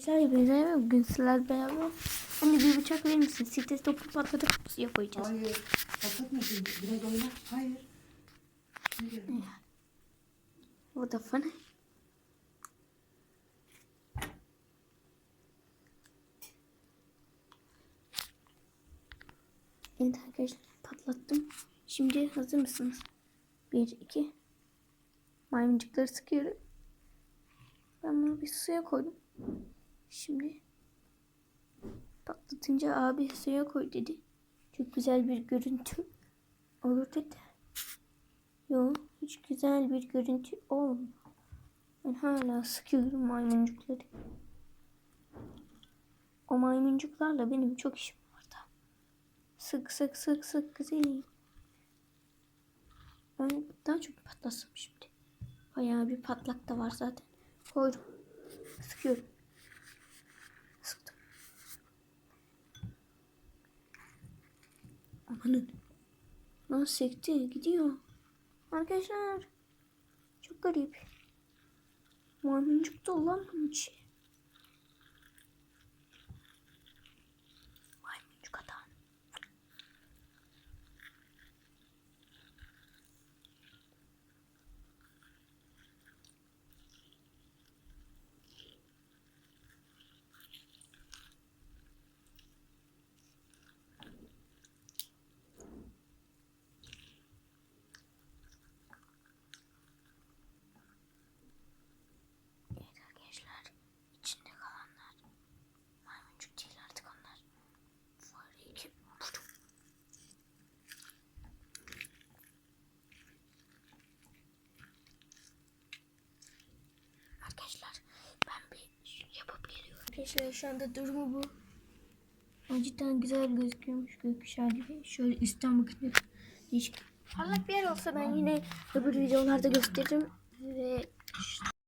Arkadaşlar hepinize bugün sizlerle beraber Anne bir bıçak verir misin? Stres topu patlatıp suya koyacağız. Hayır. Patlatma şimdi. Biraz oyna. Hayır. Hayır. What the fun? Evet arkadaşlar patlattım. Şimdi hazır mısınız? Bir, iki. Maymuncukları sıkıyorum. Ben bunu bir suya koydum. Şimdi patlatınca abi suya koy dedi. Çok güzel bir görüntü olur dedi. Yok hiç güzel bir görüntü olmuyor. Ben hala sıkıyorum maymuncukları. O maymuncuklarla benim çok işim vardı. Sık sık sık sık güzel. Ben daha çok patlasam şimdi. Bayağı bir patlak da var zaten. Koydum. Sıkıyorum. Amanın. Nasıl sekti? Gidiyor. Arkadaşlar. Çok garip. Maymuncuk da olan bunun içi. Arkadaşlar şu anda durumu bu. Ama Cidden güzel gözüküyormuş gökkuşağı gibi. Şöyle üstten bakın. Parlak bir yer olsa ben yine öbür videolarda gösteririm. Ve